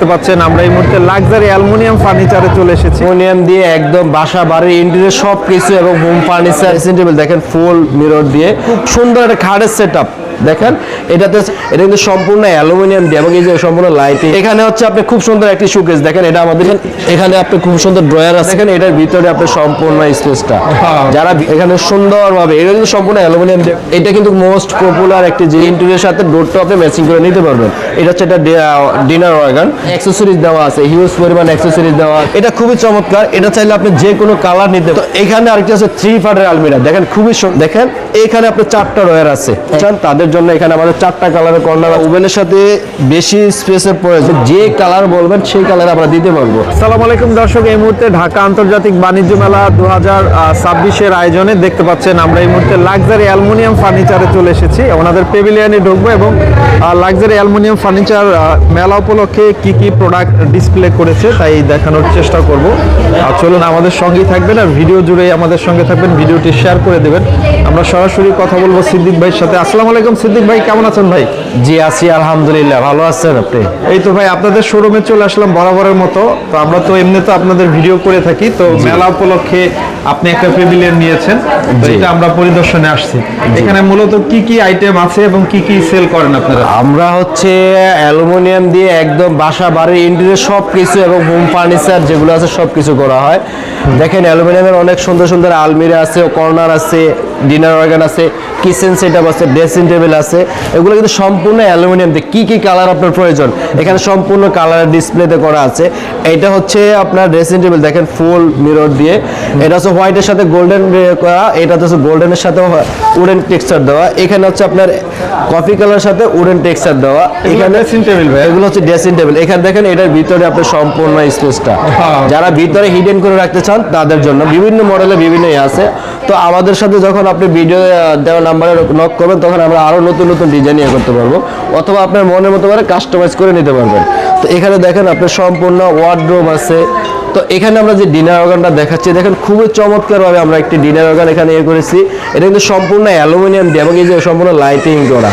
দেখতে পাচ্ছেন আমরা এই মুহূর্তে লাক্সারি অ্যালুমিনিয়াম ফার্নিচারে চলে এসেছি। অ্যালুমিনিয়াম দিয়ে একদম বাসা বাড়ির ইন্টেরিয়র সব কিছু এবং হোম ফার্নিচার ড্রেসিং টেবিল দেখেন ফুল মিরর দিয়ে। খুব সুন্দর একটা খাটের সেট দেখেন এটাতে এটা কিন্তু সম্পূর্ণ অ্যালুমিনিয়াম দিয়ে এবং এই যে সম্পূর্ণ লাইটিং এখানে হচ্ছে আপনি খুব সুন্দর একটি শোকেস দেখেন এটা আমাদের এখানে আপনি খুব সুন্দর ড্রয়ার আছে। দেখেন এটার ভিতরে আপনি সম্পূর্ণ স্পেসটা যারা এখানে সুন্দরভাবে এটা কিন্তু সম্পূর্ণ অ্যালুমিনিয়াম দিয়ে এটা কিন্তু মোস্ট পপুলার একটি যে ইন্টেরিয়র সাথে ডোরটা আপনি ম্যাচিং করে নিতে পারবেন। এটা হচ্ছে এটা ডিনার ওয়াগান অ্যাক্সেসরিজ দেওয়া আছে হিউজ পরিমাণ অ্যাক্সেসরিজ দেওয়া আছে। এটা খুবই চমৎকার। এটা চাইলে আপনি যে কোনো কালার নিতে তো এখানে আরেকটা আছে থ্রি ফাটের আলমিরা দেখেন খুবই সুন্দর। দেখেন এখানে আপনার চারটা রয়ার আছে। চান জন্য এখানে আমাদের চারটা কালারের কর্নার ওভেনের সাথে বেশি স্পেসের প্রয়োজন। যে কালার বলবেন সেই কালার আমরা দিতে পারব। সালাম আলাইকুম দর্শক এই মুহূর্তে ঢাকা আন্তর্জাতিক বাণিজ্য মেলা দু হাজার ছাব্বিশের আয়োজনে দেখতে পাচ্ছেন আমরা এই মুহূর্তে লাক্সারি অ্যালুমিনিয়াম ফার্নিচারে চলে এসেছি। ওনাদের পেভিলিয়ানে ঢুকবো এবং লাক্সারি অ্যালুমিনিয়াম ফার্নিচার মেলা উপলক্ষে কি কি প্রোডাক্ট ডিসপ্লে করেছে তাই দেখানোর চেষ্টা করব। আর চলুন আমাদের সঙ্গেই থাকবেন আর ভিডিও জুড়ে আমাদের সঙ্গে থাকবেন। ভিডিওটি শেয়ার করে দেবেন। আমরা সরাসরি কথা বলব সিদ্দিক ভাইয়ের সাথে। আসসালামু আলাইকুম সিদ্দিক ভাই কেমন আছেন ভাই? জি আছি আলহামদুলিল্লাহ। ভালো আছেন আপনি? এই তো ভাই আপনাদের শোরুমে চলে আসলাম বরাবরের মতো। তো আমরা তো এমনি তো আপনাদের ভিডিও করে থাকি তো মেলা উপলক্ষে আপনি একটা পেভিলিয়ন নিয়েছেন। তো। এটা আমরা পরিদর্শনে আসছি। এখানে মূলত কি কি আইটেম আছে এবং কি কি সেল করেন আপনারা? আমরা হচ্ছে অ্যালুমিনিয়াম দিয়ে একদম বাসা বাড়ির ইন্টেরিয়র সব কিছু এবং হোম ফার্নিচার যেগুলো আছে সব কিছু করা হয়। দেখেন অ্যালুমিনিয়ামের অনেক সুন্দর সুন্দর আলমিরা আছে কর্নার আছে ডিনার অর্গান আছে কিচেন সেটআপ আছে ড্রেসিং টেবিল আছে এগুলো কিন্তু সম্পূর্ণ অ্যালুমিনিয়াম দিয়ে কী কি কালার আপনার প্রয়োজন? এখানে সম্পূর্ণ কালার ডিসপ্লেতে করা আছে। এটা হচ্ছে আপনার ড্রেসিং টেবিল দেখেন ফুল মিরর দিয়ে। এটা হচ্ছে হোয়াইটের সাথে গোল্ডেন করা এটা হচ্ছে গোল্ডেনের সাথে উডেন টেক্সচার দেওয়া। এখানে হচ্ছে আপনার কফি কালার সাথে উডেন টেক্সচার দেওয়া। এখানে ড্রেসিং টেবিল ভাই। এগুলো হচ্ছে ড্রেসিং টেবিল এখানে দেখেন এটার ভিতরে আপনার সম্পূর্ণ স্পেসটা হ্যাঁ। যারা ভিতরে হিডেন করে রাখতে চান তাদের জন্য বিভিন্ন মডেলে বিভিন্ন আছে। তো আমাদের সাথে যখন আপনি ভিডিও দেওয়া নাম্বারে নক করবেন, তখন আমরা আরও নতুন নতুন ডিজাইন ইয়ে করতে পারব। অথবা আপনার মনের মতো করে কাস্টমাইজ করে নিতে পারবেন। তো এখানে দেখেন, আপনার সম্পূর্ণ ওয়ার্ডরোব আছে তো এখানে আমরা যে ডিনার অর্গানটা দেখাচ্ছি, দেখেন খুবই চমৎকারভাবে আমরা একটি ডিনার অর্গান এখানে ইয়ে করেছি। এটা কিন্তু সম্পূর্ণ অ্যালুমিনিয়াম দিয়ে এবং এই যে সম্পূর্ণ লাইটিং করা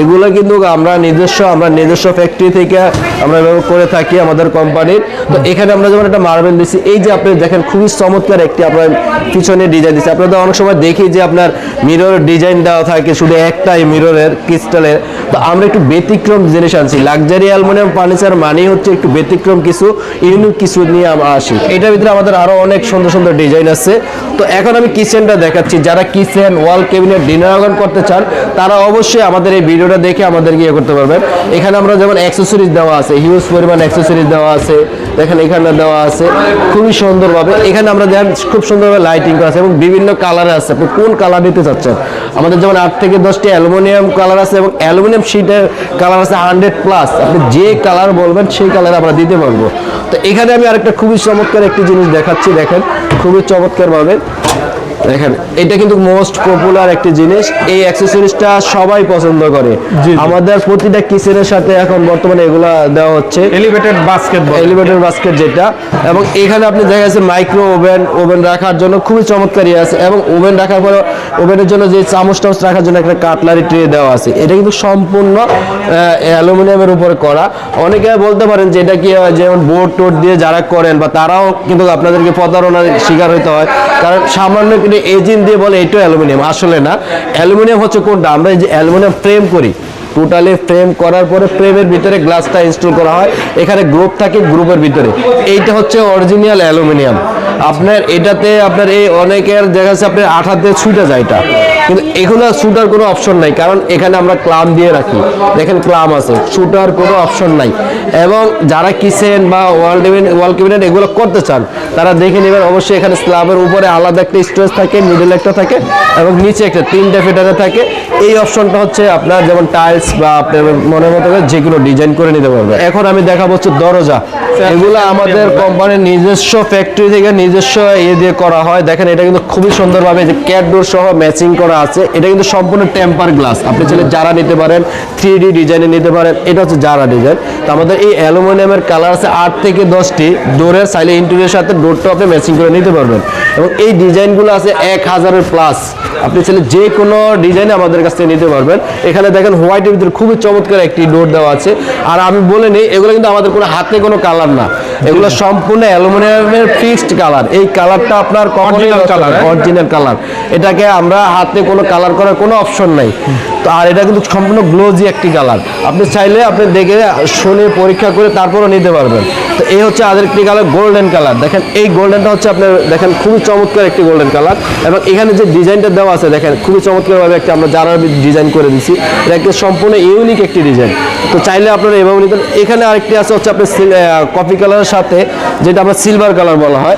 এগুলো কিন্তু আমরা নিজস্ব আমরা নিজস্ব ফ্যাক্টরি থেকে আমরা করে থাকি আমাদের কোম্পানির তো এখানে আমরা যেমন একটা মার্বেল দিচ্ছি এই যে আপনি দেখেন খুবই চমৎকার একটি আপনার পিছনে ডিজাইন দিচ্ছি আপনাদের অনেক সময় দেখি যে আপনার মিরর ডিজাইন দেওয়া থাকে, শুধু একটাই মিররের ক্রিস্টালের তো আমরা একটু ব্যতিক্রম জিনিস আনছি। লাক্সারি অ্যালুমিনিয়াম ফার্নিচার মানেই হচ্ছে একটু ব্যতিক্রম কিছু ইউনিক কিছু নিয়ে আসি এটার ভিতরে আমাদের আরও অনেক সুন্দর সুন্দর ডিজাইন আছে। তো এখন আমি কিচেনটা দেখাচ্ছি। যারা kitchen wall cabinet dinner organ করতে চান, তারা অবশ্যই আমাদের এই ভিডিওটা দেখে আমাদেরকে ইয়ে করতে পারবেন। এখানে আমরা যেমন অ্যাক্সেসরিজ দেওয়া আছে হিউজ পরিমাণ অ্যাক্সেসরিজ দেওয়া আছে, দেখেন এখানে দেওয়া আছে। খুবই সুন্দরভাবে। এখানে আমরা দেখেন খুব সুন্দরভাবে লাইটিং করা আছে এবং বিভিন্ন কালারে আছে। আপনি কোন কালার নিতে চাচ্ছেন? আমাদের যেমন আট থেকে দশটি অ্যালুমিনিয়াম কালার আছে এবং অ্যালুমিনিয়াম শিটের কালার আছে হান্ড্রেড প্লাস আপনি যে কালার বলবেন, সেই কালার আমরা দিতে পারব। তো এখানে আমি আরেকটা খুবই চমৎকার একটি জিনিস দেখাচ্ছি দেখেন। খুবই চমৎকার ভাবে দেখেন এটা কিন্তু মোস্ট পপুলার একটি জিনিস। এই অ্যাক্সেসরিজটা সবাই পছন্দ করে। আমাদের প্রতিটা কিচেনের সাথে এখন বর্তমানে এগুলা দেওয়া হচ্ছে। এলিভেটেড বাস্কেট এলিভেটর বাস্কেট যেটা। এবং এখানে আপনি দেখা যাচ্ছে মাইক্রো ওভেন ওভেন রাখার জন্য খুবই চমৎকার ইয়ে আছে। এবং ওভেন রাখার পরে ওভেনের জন্য যে চামচ টামচ রাখার জন্য একটা কাটলারি ট্রে দেওয়া আছে। এটা কিন্তু সম্পূর্ণ অ্যালুমিনিয়ামের উপরে করা। অনেকে বলতে পারেন যে এটা কি হয়, যেমন বোর্ড টোড দিয়ে যারা করেন বা তারাও কিন্তু আপনাদেরকে প্রতারণার শিকার হতে হয়। কারণ সামান্য এজিন দিয়ে বলে এটাও অ্যালুমিনিয়াম। আসলে না, অ্যালুমিনিয়াম হচ্ছে কোনটা? আমরা যে অ্যালুমিনিয়াম ফ্রেম করি টোটালি ফ্রেম করার পরে ফ্রেমের ভিতরে গ্লাসটা ইনস্টল করা হয়। এখানে গ্রুপ থাকে গ্রুপের ভিতরে। এইটা হচ্ছে অরিজিনাল অ্যালুমিনিয়াম আপনার এটাতে আপনার এই অনেকের দেখা যাচ্ছে আপনার আঠাতে ছুটে যায় এটা। কিন্তু এগুলো শুটার কোনো অপশন নাই, কারণ এখানে আমরা ক্লাম দিয়ে রাখি। দেখেন ক্লাম আছে শুটার কোনো অপশন নাই। এবং যারা কিচেন বা ওয়াল ওয়াল ক্যাবিনেট এগুলো করতে চান, তারা দেখে নেবেন, অবশ্যই এখানে স্ল্যাবের উপরে আলাদা একটা স্টোরেজ থাকে মিডল একটা থাকে, এবং নিচে একটা তিনটা ফিটারে থাকে। এই অপশনটা হচ্ছে আপনার যেমন টাইলস বা আপনার মনের মতো করে যেগুলো ডিজাইন করে নিতে পারবে। এখন আমি দেখাবো হচ্ছে দরজা। এগুলো আমাদের কোম্পানির নিজস্ব ফ্যাক্টরি থেকে নিজস্ব ইয়ে দিয়ে করা হয়। দেখেন, এটা কিন্তু খুবই সুন্দরভাবে যে ক্যাট ডোর সহ ম্যাচিং করা আছে। এটা কিন্তু সম্পূর্ণ টেম্পার গ্লাস আপনি চাইলে যারা নিতে পারেন থ্রি ডি ডিজাইনে নিতে পারেন। এটা হচ্ছে যারা ডিজাইন তো আমাদের এই অ্যালুমিনিয়ামের কালার আছে আট থেকে দশটি। ডোরের সাইলে ইন্টেরিয়র সাথে ডোরটা আপনি ম্যাচিং করে নিতে পারবেন। এবং এই ডিজাইনগুলো আছে এক হাজারের প্লাস আপনি চাইলে যে কোনো ডিজাইনে আমাদের কাছ থেকে নিতে পারবেন। এখানে দেখেন হোয়াইটের ভিতরে খুবই চমৎকার একটি ডোর দেওয়া আছে। আর আমি বলে নিই এগুলো কিন্তু আমাদের কোনো হাতে কোনো কালার না। এগুলো সম্পূর্ণ অ্যালুমিনিয়ামের ফিক্সড কালার। এই কালারটা আপনার কখনোই কালার হ্যাঁ? Original colour. এটাকে আমরা হাতে কোনো কালার করার কোনো অপশন নাই। তো আর এটা কিন্তু সম্পূর্ণ গ্লোজি একটি কালার আপনি চাইলে আপনি দেখে শুনে পরীক্ষা করে তারপরও নিতে পারবেন। তো এই হচ্ছে আরেকটি কালার গোল্ডেন কালার দেখেন এই গোল্ডেনটা হচ্ছে আপনার দেখেন খুবই চমৎকার একটি গোল্ডেন কালার এবং এখানে যে ডিজাইনটা দেওয়া আছে দেখেন খুবই চমৎকারভাবে একটা আমরা যারা ডিজাইন করে দিচ্ছি এটা একটা সম্পূর্ণ ইউনিক একটি ডিজাইন। তো চাইলে আপনারা এভাবে নিতে এখানে আরেকটি আছে হচ্ছে আপনার কফি কালারের সাথে যেটা আমরা সিলভার কালার বলা হয়।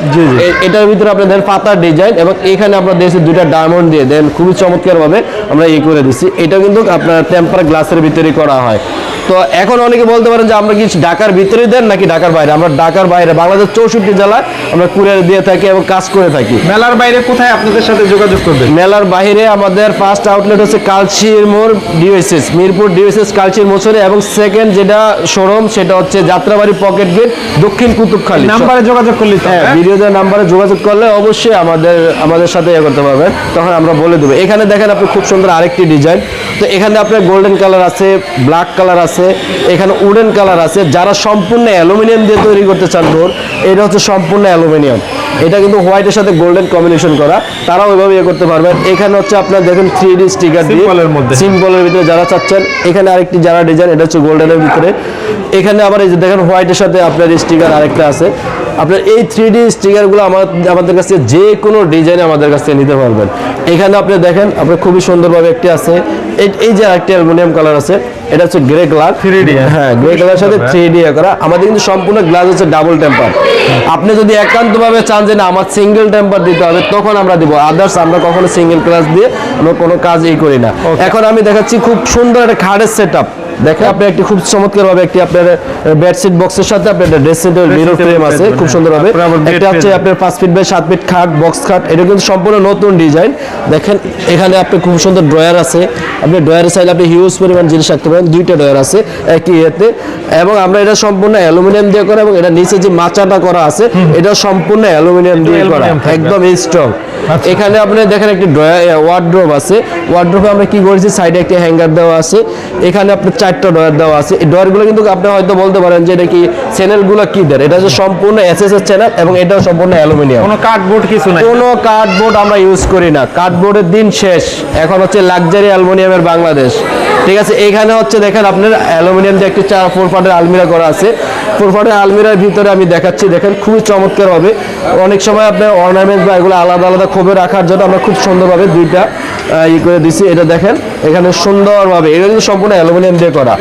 এটার ভিতরে আপনি দেন পাতার ডিজাইন এবং এখানে আমরা দিয়েছি দুইটা ডায়মন্ড দিয়ে। দেন খুবই চমৎকারভাবে আমরা এই করে দিচ্ছি এটা কিন্তু আপনার টেম্পার গ্লাসের ভিতরে করা হয়। তো এখন অনেকে বলতে পারেন যে আমরা কি ঢাকার ভিতরে দেন নাকি ঢাকার বাইরে? আমরা ঢাকার বাইরে বাংলাদেশ চৌষট্টি জেলায় আমরা কুরিয়ার দিয়ে থাকি এবং কাজ করে থাকি। মেলার বাইরে কোথায় আপনাদের সাথে যোগাযোগ করবে মেলার বাইরে আমাদের ফার্স্ট আউটলেট হচ্ছে কালচির মোড় ডিওএসএস মিরপুর ডিওএসএস কালচির মোছরে এবং সেকেন্ড যেটা শোরুম সেটা হচ্ছে যাত্রাবাড়ি পকেট গেট দক্ষিণ কুতুবখালী। নাম্বারে যোগাযোগ করলে হ্যাঁ? ভিডিও দেওয়ার নাম্বারে যোগাযোগ করলে অবশ্যই আমাদের আমাদের সাথে ইয়ে করতে পারবেন। তখন আমরা বলে দেবো। এখানে দেখেন আপনি খুব সুন্দর আরেকটি ডিজাইন তো এখানে আপনার গোল্ডেন কালার আছে ব্ল্যাক কালার আছে এখানে উডেন কালার আছে। যারা সম্পূর্ণ অ্যালুমিনিয়াম দিয়ে তৈরি করতে চান ডোর এটা হচ্ছে সম্পূর্ণ অ্যালুমিনিয়াম। এটা কিন্তু হোয়াইটের সাথে গোল্ডেন কম্বিনেশন করা তারাও ওইভাবে ইয়ে করতে পারবেন। এখানে হচ্ছে আপনার দেখেন থ্রি ডি স্টিকার দিয়ে মধ্যে। সিম্পলের ভিতরে যারা চাচ্ছেন এখানে আরেকটি যারা ডিজাইন এটা হচ্ছে গোল্ডেনের ভিতরে। এখানে আবার এই যে দেখেন হোয়াইটের সাথে আপনার স্টিকার আরেকটা আছে। আপনার এই থ্রি ডি স্টিকারগুলো আমাদের কাছে যে কোনো ডিজাইনে আমাদের কাছ থেকে নিতে পারবেন। এখানে আপনি দেখেন আপনার খুবই সুন্দরভাবে একটি আছে। এই এই যে আরেকটি অ্যালুমিনিয়াম কালার আছে এটা হচ্ছে গ্রে কালার 3D হ্যাঁ গ্রে কালারের সাথে থ্রি ডি করা। আমাদের কিন্তু সম্পূর্ণ গ্লাস হচ্ছে ডাবল টেম্পার আপনি যদি একান্তভাবে চান যে না আমার সিঙ্গেল টেম্পার দিতে হবে তখন আমরা দিব। আদার্স আমরা কখনো সিঙ্গেল ক্লাস দিয়ে আমরা কোনো কাজ এই করি না। এখন আমি দেখাচ্ছি খুব সুন্দর একটা খাটের সেট আপ দেখেন আপনি একটি খুব চমৎকার ভাবে একটি আপনার বেডশিট বক্সের সাথে আপনার ড্রেসিং মিরর ফ্রেম আছে খুব তারপরে একটা হচ্ছে আপনার পাঁচ ফিট বাই সাত ফিট খাট বক্স খাট এটা কিন্তু সম্পূর্ণ নতুন ডিজাইন দেখেন এখানে আপনি খুব সুন্দর ড্রয়ার আছে। আপনি ড্রয়ারের সাইডে আপনি হিউজ পরিমাণ জিনিস রাখতে পারেন দুইটা ড্রয়ার আছে একই ইয়েতে। এবং আমরা এটা সম্পূর্ন অ্যালুমিনিয়াম দিয়ে করা এবং এটা নিচে যে মাচাটা করা আছে এটা সম্পূর্ণ অ্যালুমিনিয়াম দিয়ে করা একদম স্ট্রং। এখানে আপনি দেখেন একটি ওয়ার্ড্রোব আছে। ওয়ার্ড্রোবে আমরা কি করেছি? সাইডে একটি হ্যাঙ্গার দেওয়া আছে। এখানে আপনার চারটা ডয়ার দেওয়া আছে। এই ডয়ারগুলো কিন্তু আপনি হয়তো বলতে পারেন যে এটা কি চ্যানেলগুলো কি দেয় এটা হচ্ছে সম্পূর্ণ এসএসএস চ্যানেল এবং এটাও সম্পূর্ণ অ্যালুমিনিয়াম। কোনো কার্ডবোর্ড কিছু নাই। কোনো কার্ডবোর্ড আমরা ইউজ করি না। কার্ডবোর্ডের দিন শেষ। এখন হচ্ছে লাক্সারি অ্যালুমিনিয়ামের বাংলাদেশ। ঠিক আছে, এখানে হচ্ছে দেখেন আপনার অ্যালুমিনিয়াম দিয়ে একটি চার ফোর পার্টের আলমিরা করা আছে। ফোর পার্টের আলমিরার ভিতরে আমি দেখাচ্ছি, দেখেন খুবই চমৎকার হবে। অনেক সময় আপনার অর্নামেন্ট বা এগুলো আলাদা আলাদা খোপে রাখার জন্য আমরা খুব সুন্দরভাবে দুইটা ই করে দিছি। এটা দেখেন, এখানে সুন্দরভাবে, এটা কিন্তু সম্পূর্ণ অ্যালুমিনিয়াম দিয়ে করা।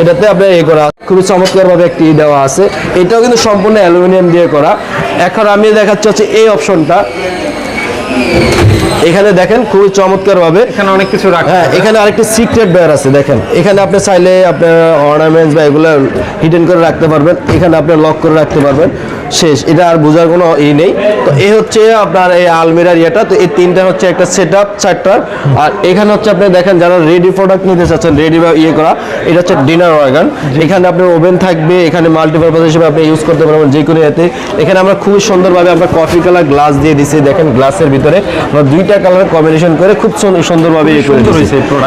এটাতে আপনার এ করা, খুবই চমৎকারভাবে একটি ই দেওয়া আছে। এটাও কিন্তু সম্পূর্ণ অ্যালুমিনিয়াম দিয়ে করা। এখন আমি দেখাচ্ছি হচ্ছে এই অপশনটা এখানে দেখেন খুবই চমৎকার ভাবে এখানে অনেক কিছু রাখা হ্যাঁ এখানে আরেকটি সিক্রেট বেয়ার আছে দেখেন। এখানে আপনি চাইলে আপনার অর্নামেন্টস বা এগুলো হিডেন করে রাখতে পারবেন। এখানে আপনি লক করে রাখতে পারবেন। শেষ এটা আর বোঝার কোনো ই নেই। তো এ হচ্ছে আপনার এই আলমিরার ইয়েটা। তো এই তিনটা হচ্ছে একটা সেট আপ চারটা। আর এখানে হচ্ছে আপনি দেখেন যারা রেডি প্রোডাক্ট নিতে চাচ্ছেন রেডি বা ইয়ে করা এটা হচ্ছে ডিনার ওয়াগান এখানে আপনার ওভেন থাকবে এখানে মাল্টিপারপাস হিসেবে আপনি ইউজ করতে পারবেন যে কোনো ইয়েতে। এখানে আমরা খুবই সুন্দরভাবে আমরা কফি কালার গ্লাস দিয়ে দিছি দেখেন গ্লাসের ভিতরে। আমরা দুইটা কালার কম্বিনেশন করে খুব সুন্দর- সুন্দরভাবে ইয়ে।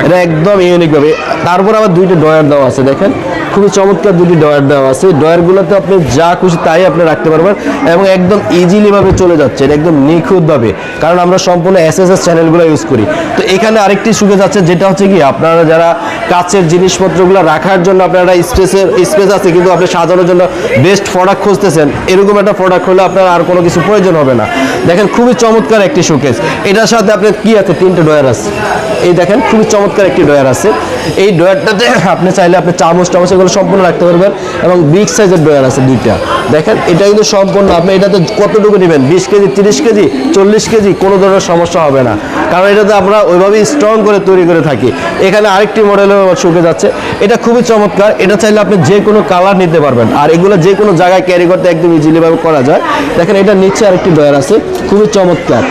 এটা একদম ইউনিক ভাবে। তারপর আবার দুইটা ডয়ার দেওয়া আছে দেখেন। খুবই চমৎকার দুটি ডয়ার দেওয়া আছে। ডয়ার গুলোতে আপনি যা খুশি তাই আপনি রাখতে পারবেন এবং একদম ইজিলি ভাবে চলে যাচ্ছে। এটা একদম নিখুঁত ভাবে কারণ আমরা সম্পূর্ণ এসএসএস চ্যানেলগুলো ইউজ করি। এখানে আরেকটি সুখে আছে যেটা হচ্ছে কি, আপনারা যারা কাছের জিনিসপত্রগুলো রাখার জন্য আপনারা স্পেসের স্পেস আছে, কিন্তু আপনি সাজানোর জন্য বেস্ট প্রোডাক্ট খুঁজতেছেন, এরকম একটা প্রোডাক্ট হলে আপনার আর কোনো কিছু প্রয়োজন হবে না। দেখেন, খুবই চমৎকার একটি শোকেস এটার সাথে আপনার কি আছে? তিনটে ডয়ার আছে। এই দেখেন, খুবই চমৎকার একটি ডয়ার আছে। এই ড্রয়ারটাতে আপনি চাইলে আপনি চামচ টামচ এগুলো সম্পূর্ণ রাখতে পারবেন এবং বিগ সাইজের ড্রয়ার আছে দুইটা। দেখেন, এটা কিন্তু সম্পূর্ণ, আপনি এটাতে কতটুকু নেবেন? বিশ কেজি, তিরিশ কেজি, চল্লিশ কেজি, কোনো ধরনের সমস্যা হবে না। কারণ এটাতে আমরা ওইভাবেই স্ট্রং করে তৈরি করে থাকি। এখানে আরেকটি মডেলের শুকে যাচ্ছে এটা খুবই চমৎকার। এটা চাইলে আপনি যে কোনো কালার নিতে পারবেন। আর এগুলো যে কোনো জায়গায় ক্যারি করতে একদম ইজিলি ভাবে করা যায়। দেখেন, এটা নিচে আরেকটি ডয়ার আছে। খুবই চমৎকার।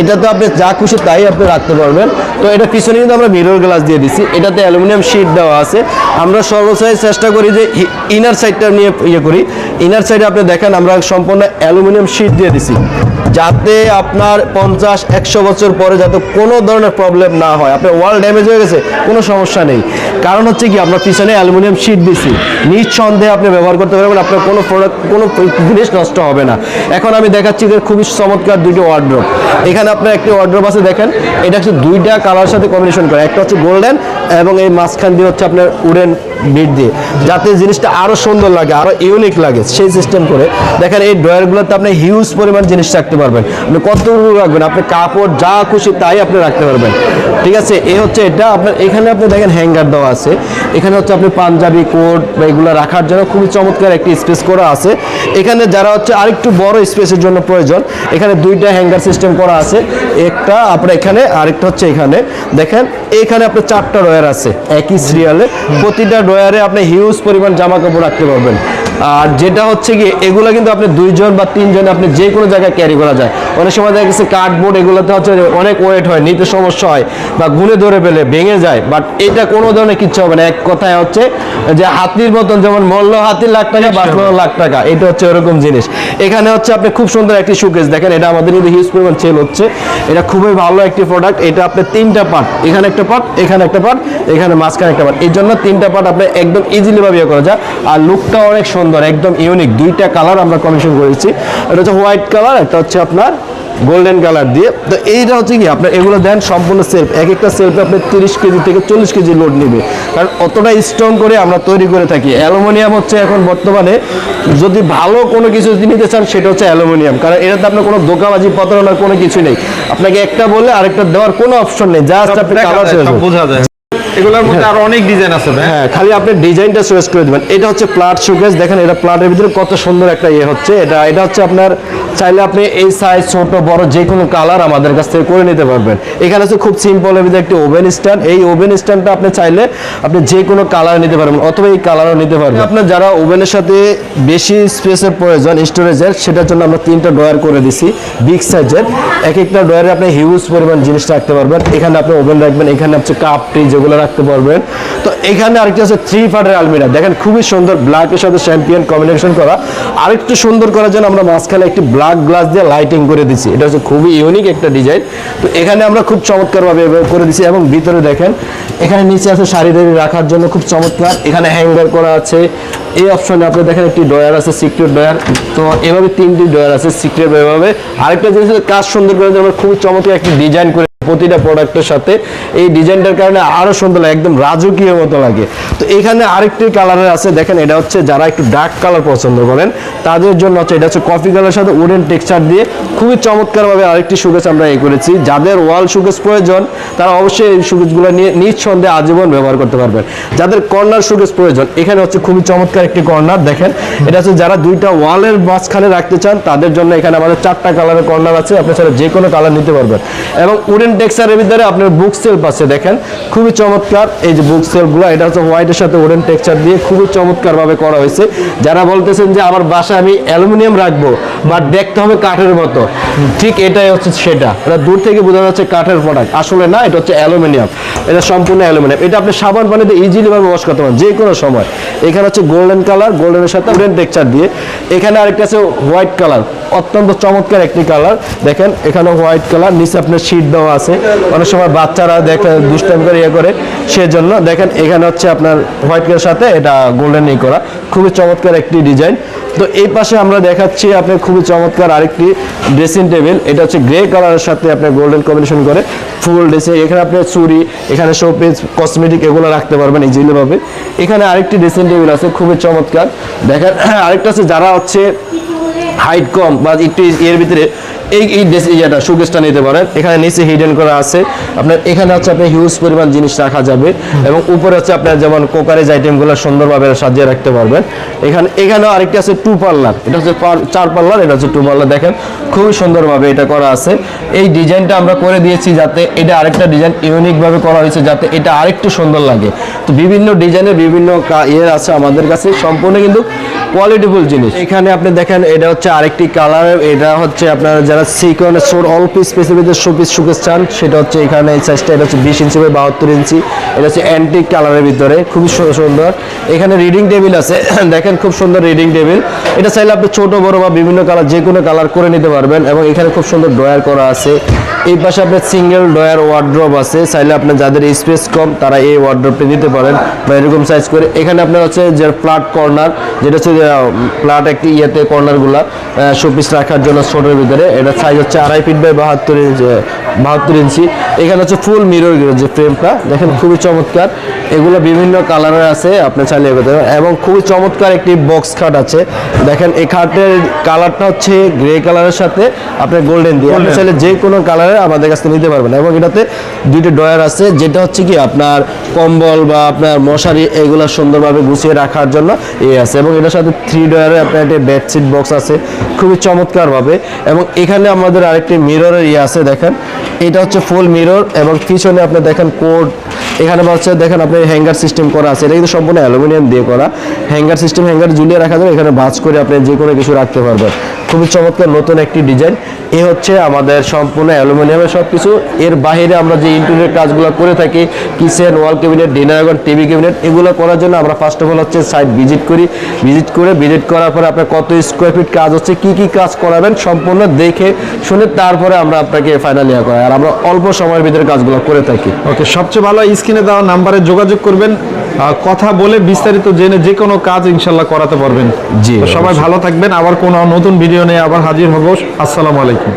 এটা তো আপনি যা খুশি তাই আপনি রাখতে পারবেন। তো এটা পিছনে কিন্তু আমরা মিরর গ্লাস দিয়ে দিচ্ছি এটাতে অ্যালুমিনিয়াম শিট দেওয়া আছে। আমরা সর্বসাই চেষ্টা করি যে ইনার সাইডটা নিয়ে ইয়ে করি। ইনার সাইডে আপনি দেখেন আমরা সম্পূর্ণ অ্যালুমিনিয়াম শিট দিয়ে দিছি। যাতে আপনার পঞ্চাশ, একশো বছর পরে যাতে কোনো ধরনের প্রবলেম না হয়। আপনার ওয়াল ড্যামেজ হয়ে গেছে, কোনো সমস্যা নেই। কারণ হচ্ছে কি, আপনার পিছনে অ্যালুমিনিয়াম শিট দিছি। নিঃসন্দেহে আপনি ব্যবহার করতে পারবেন, আপনার কোনো প্রোডাক্ট কোনো জিনিস নষ্ট হবে না। এখন আমি দেখাচ্ছি যে খুবই চমৎকার দুইটি ওয়ার্ড্রোপ এখানে আপনার একটি ওয়ার্ড্রোপ আছে, দেখেন। এটা হচ্ছে দুইটা কালার সাথে কম্বিনেশন করা। একটা হচ্ছে গোল্ডেন এবং এই মাঝখান দিয়ে হচ্ছে আপনার উডেন বিট দিয়ে। যাতে জিনিসটা আরও সুন্দর লাগে, আরও ইউনিক লাগে সেই সিস্টেম করে। দেখেন এই ড্রয়ারগুলোতে আপনি হিউজ পরিমাণ জিনিস রাখতে পারবেন। আপনি কতটুকু রাখবেন, আপনি কাপড় যা খুশি তাই আপনি রাখতে পারবেন। ঠিক আছে? এ হচ্ছে এটা, আপনার এখানে আপনি দেখেন হ্যাঙ্গার দেওয়া আছে। এখানে হচ্ছে আপনি পাঞ্জাবি কোট বা এগুলো রাখার জন্য খুবই চমৎকার একটি স্পেস করা আছে। এখানে যারা হচ্ছে আরেকটু বড় স্পেসের জন্য প্রয়োজন, এখানে দুইটা হ্যাঙ্গার সিস্টেম করা আছে। একটা আপনার এখানে, আরেকটা হচ্ছে এখানে। দেখেন, এখানে আপনার চারটা ড্রয়ার আছে একই সিরিয়ালে প্রতিটা ড্রয়ারে আপনি হিউজ পরিমাণ জামা কাপড় রাখতে পারবেন। আর যেটা হচ্ছে কি এগুলো কিন্তু আপনি দুইজন বা তিনজন আপনি যে কোনো জায়গায় ক্যারি করা যায়। অনেক সময় দেখা গেছে কার্ডবোর্ড এগুলোতে হচ্ছে অনেক ওয়েট হয় নিতে সমস্যা হয় বা গুনে ধরে ফেলে ভেঙে যায়। বাট এটা কোনো ধরনের কিচ্ছু হবে না। এক কথায় হচ্ছে যে হাতির মতন যেমন মূল্য হাতির লাখ টাকা বাঁচলো লাখ টাকা এটা হচ্ছে ওরকম জিনিস। এখানে হচ্ছে আপনি খুব সুন্দর একটি সুকেস দেখেন। এটা আমাদের কিন্তু হিউজ পরিমাণ সেল হচ্ছে। এটা খুবই ভালো একটি প্রোডাক্ট এটা আপনি তিনটা পার্ট এখানে একটা পার্ট এখানে একটা পার্ট এখানে মাঝখানে একটা পার্ট এই জন্য তিনটা পার্ট আপনি একদম ইজিলি ভাবে ইয়ে করা যায়। আর লুকটা অনেক সুন্দর। একদম ইউনিক দুইটা কালার আমরা কমিশন করেছি। এটা হচ্ছে হোয়াইট কালার একটা হচ্ছে আপনার গোল্ডেন কালার দিয়ে। তো এইটা হচ্ছে কি আপনার এগুলো দেন সম্পূর্ণ সেলফ এক একটা সেলফে আপনি তিরিশ কেজি থেকে চল্লিশ কেজি লোড নেবে। কারণ অতটা স্ট্রং করে আমরা তৈরি করে থাকি। অ্যালুমিনিয়াম হচ্ছে এখন বর্তমানে যদি ভালো কোনো কিছু নিতে চান সেটা হচ্ছে অ্যালুমিনিয়াম। কারণ এটাতে আপনার কোনো দোকাবাজি প্রতারণার কোনো কিছু নেই। আপনাকে একটা বলে আরেকটা দেওয়ার কোনো অপশন নেই জাস্ট আপনি কালার বোঝা যায়। এগুলোর মধ্যে আরও অনেক ডিজাইন আছে হ্যাঁ খালি আপনি ডিজাইনটা চয়েস করে দিবেন। এটা হচ্ছে প্লাট শোকেস দেখেন এটা প্লাটের ভিতরে কত সুন্দর একটা ইয়ে হচ্ছে। এটা এটা হচ্ছে আপনার চাইলে আপনি এই সাইজ ছোট বড় যে কোনো কালার আমাদের কাছ থেকে করে নিতে পারবেন। এখানে খুব সিম্পল এর ভিতরে একটি ওভেন স্ট্যান্ড এই ওভেন স্ট্যান্ডটা আপনি চাইলে আপনি যে কোনো কালার নিতে পারবেন অথবা এই কালারও নিতে পারবেন। আপনার যারা ওভেনের সাথে বেশি স্পেসের প্রয়োজন স্টোরেজের সেটার জন্য আমরা তিনটা ড্রয়ার করে দিছি বিগ সাইজের এক একটা ড্রয়ারে আপনি হিউজ পরিমাণ জিনিস রাখতে পারবেন। এখানে আপনি ওভেন রাখবেন এখানে হচ্ছে কাপ টি যেগুলো রাখতে পারবেন তো এখানে আরেকটা আছে থ্রি পার্টের আলমিরা দেখেন, খুবই সুন্দর ব্ল্যাকের সাথে চ্যাম্পিয়ন কম্বিনেশন করা। আরেকটু সুন্দর করার জন্য আমরা মাঝখানে একটি ব্ল্যাক গ্লাস দিয়ে লাইটিং করে দিছি। এটা হচ্ছে খুবই ইউনিক একটা ডিজাইন তো এখানে আমরা খুব চমৎকারভাবে করে দিছি এবং ভিতরে দেখেন, এখানে নিচে আছে শাড়ি রাখার জন্য খুব চমৎকার। এখানে হ্যাঙ্গার করা আছে। এই অপশনে আপনি দেখেন একটি ডয়ার আছে সিক্রেট ডয়ার তো এভাবে তিনটি ডয়ার আছে সিক্রেট এভাবে। আরেকটা জিনিস কাজ সুন্দর করে আমরা খুবই চমৎকার একটি ডিজাইন করে প্রতিটা প্রোডাক্টের সাথে এই ডিজাইনটার কারণে আরও সুন্দর লাগে, একদম রাজকীয় মতো লাগে। তো এখানে আরেকটি কালারের আছে, দেখেন এটা হচ্ছে যারা একটু ডার্ক কালার পছন্দ করেন, তাদের জন্য হচ্ছে এটা হচ্ছে কফি কালারের সাথে উডেন টেক্সচার দিয়ে খুবই চমৎকারভাবে আরেকটি সুকেস আমরা এই করেছি। যাদের ওয়াল সুকেস প্রয়োজন, তারা অবশ্যই এই সুকেসগুলো নিয়ে নিঃসন্দেহে আজীবন ব্যবহার করতে পারবেন। যাদের কর্নার সুকেস প্রয়োজন, এখানে হচ্ছে খুবই চমৎকার একটি কর্নার দেখেন। এটা হচ্ছে যারা দুইটা ওয়ালের মাঝখানে রাখতে চান, তাদের জন্য এখানে আমাদের চারটা কালারের কর্নার আছে, আপনি ছাড়া যে কোনো কালার নিতে পারবেন। এবং উডেন টেক্সচারের ভিতরে আপনার বুক সেলফ আছে, দেখেন। খুবই চমৎকার। এই যে বুক সেলফগুলো এটা হচ্ছে হোয়াইটের সাথে ওডেন টেক্সচার দিয়ে খুবই চমৎকার ভাবে করা হয়েছে। যারা বলতেছেন যে আমার বাসায় আমি অ্যালুমিনিয়াম রাখব বাট দেখতে হবে কাঠের মতো। ঠিক এটাই হচ্ছে সেটা। এটা দূর থেকে বোঝা যাচ্ছে কাঠের প্রোডাক্ট আসলে না, এটা হচ্ছে অ্যালুমিনিয়াম। এটা সম্পূর্ণ অ্যালুমিনিয়াম। এটা আপনি সাবান পানিতে ইজিলি ভাবে ওয়াশ করতে পারেন যে কোনো সময়। এখানে হচ্ছে গোল্ডেন কালার গোল্ডেনের সাথে ওডেন টেক্সচার দিয়ে। এখানে আরেকটা আছে হোয়াইট কালার অত্যন্ত চমৎকার একটি কালার। দেখেন এখানে হোয়াইট কালার, নিচে আপনার শীট দেওয়া আছে। অনেক সময় বাচ্চারা দেখে দুষ্টামি করে ইয়ে করে, সেজন্য দেখেন, এখানে হচ্ছে আপনার হোয়াইট কালার সাথে এটা গোল্ডেন ই করা। খুবই চমৎকার একটি ডিজাইন। তো এই পাশে আমরা দেখাচ্ছি আপনার খুবই চমৎকার আরেকটি ড্রেসিং টেবিল এটা হচ্ছে গ্রে কালারের সাথে আপনার গোল্ডেন কম্বিনেশন করে ফুল ড্রেসিং এখানে আপনার চুরি এখানে শোপিস কসমেটিক এগুলো রাখতে পারবেন ইজিলি ভাবে। এখানে আরেকটি ড্রেসিং টেবিল আছে, খুবই চমৎকার। দেখেন, আরেকটা আছে যারা হচ্ছে হাইট কম বা একটু এর ভিতরে এই এই ইয়েটা সুকেসটা নিতে পারেন। এখানে নিচে হিডেন করা আছে। আপনার এখানে হচ্ছে আপনার হিউজ পরিমাণ জিনিস রাখা যাবে এবং উপরে হচ্ছে আপনার যেমন কোকারেজ আইটেমগুলো সুন্দরভাবে সাজিয়ে রাখতে পারবেন। এখানে, এখানেও আরেকটি আছে টু পার্লার এটা হচ্ছে চার পার্লার এটা হচ্ছে টু পার্লার দেখেন। খুবই সুন্দরভাবে এটা করা আছে। এই ডিজাইনটা আমরা করে দিয়েছি যাতে এটা আরেকটা ডিজাইন ইউনিকভাবে করা হয়েছে, যাতে এটা আরেকটু সুন্দর লাগে। তো বিভিন্ন ডিজাইনের বিভিন্ন ইয়ে আছে আমাদের কাছে। সম্পূর্ণ কিন্তু কোয়ালিটিফুল জিনিস। এখানে আপনি দেখেন, এটা হচ্ছে আরেকটি কালার এটা হচ্ছে আপনার যারা সিকন সোর অল্প স্পেসিফিকের শোপিস শুকেস চান, সেটা হচ্ছে এখানে এই সাইজটা এটা হচ্ছে বিশ ইঞ্চি বাই বাহাত্তর ইঞ্চি এটা হচ্ছে অ্যান্টিক কালারের ভিতরে, খুবই সুন্দর। এখানে রিডিং টেবিল আছে, দেখেন খুব সুন্দর রিডিং টেবিল এটা চাইলে আপনি ছোট, বড় বা বিভিন্ন কালার যে কোনো কালার করে নিতে পারবেন, এবং এখানে খুব সুন্দর ড্রয়ার করা আছে। এই পাশে আপনার সিঙ্গেল ড্রয়ার ওয়ার্ড্রপ আছে, চাইলে আপনার যাদের স্পেস কম, তারা এই ওয়ার্ড্রপটি নিতে পারেন, বা এরকম সাইজ করে। এখানে আপনার হচ্ছে যে ফ্ল্যাট কর্নার যেটা হচ্ছে ফ্ল্যাট একটি ইয়েতে কর্নারগুলা শোপিস রাখার জন্য ছোটোর ভিতরে। এটা সাইজ হচ্ছে আড়াই ফিট বাই বাহাত্তর ইঞ্চি বাহাত্তর ইঞ্চি। এখানে হচ্ছে ফুল মিরর যে ফ্রেমটা দেখেন খুবই চমৎকার। এগুলো বিভিন্ন কালারের আছে আপনি চাইলে এগোতে এবং খুবই চমৎকার একটি বক্স খাট আছে। দেখেন এই খাটের কালারটা হচ্ছে গ্রে কালারের সাথে আপনার গোল্ডেন দিয়ে। আপনি চাইলে যে কোনো কালারের আমাদের কাছ থেকে নিতে পারবেন। এবং এটাতে দুইটা ডয়ার আছে যেটা হচ্ছে কি আপনার কম্বল বা আপনার মশারি এগুলো সুন্দরভাবে গুছিয়ে রাখার জন্য এ আছে। এবং এটার সাথে থ্রি ডয়ারে আপনার একটা বেডশিট বক্স আছে। খুবই চমৎকারভাবে। এবং এখানে আমাদের আরেকটি মিররের ইয়ে আছে দেখেন। এটা হচ্ছে ফুল মিরর এবং পিছনে আপনি দেখেন কোড এখানে হচ্ছে দেখেন আপনি হ্যাঙ্গার সিস্টেম করা আছে। এটা কিন্তু সম্পূর্ণ অ্যালুমিনিয়াম দিয়ে করা। হ্যাঙ্গার সিস্টেম হ্যাঙ্গার ঝুলিয়ে রাখা যাবে এখানে ভাঁজ করে আপনি যে কোনো কিছু রাখতে পারবেন। খুবই চমৎকার নতুন একটি ডিজাইন। এ হচ্ছে আমাদের সম্পূর্ণ অ্যালুমিনিয়ামের সব কিছু এর বাইরে আমরা যে ইন্টেরিয়র কাজগুলো করে থাকি, kitchen wall cabinet dinner TV cabinet এগুলো করার জন্য আমরা ফার্স্ট অফ অল হচ্ছে সাইট ভিজিট করি। ভিজিট করে ভিজিট করার পরে আপনার কত স্কোয়ার ফিট কাজ হচ্ছে, কি কি কাজ করাবেন সম্পূর্ণ দেখে শুনে তারপরে আমরা আপনাকে ফাইনাল ইয়া করাই। আর আমরা অল্প সময়ের ভিতরে কাজগুলো করে থাকি। ওকে সবচেয়ে ভালো স্ক্রিনে দেওয়া নাম্বারে যোগাযোগ করবেন। কথা বলে বিস্তারিত জেনে যে কোনো কাজ ইনশাল্লাহ করাতে পারবেন। জি, সবাই ভালো থাকবেন। আবার কোনো নতুন ভিডিও নিয়ে আবার হাজির হব। আসসালামু আলাইকুম।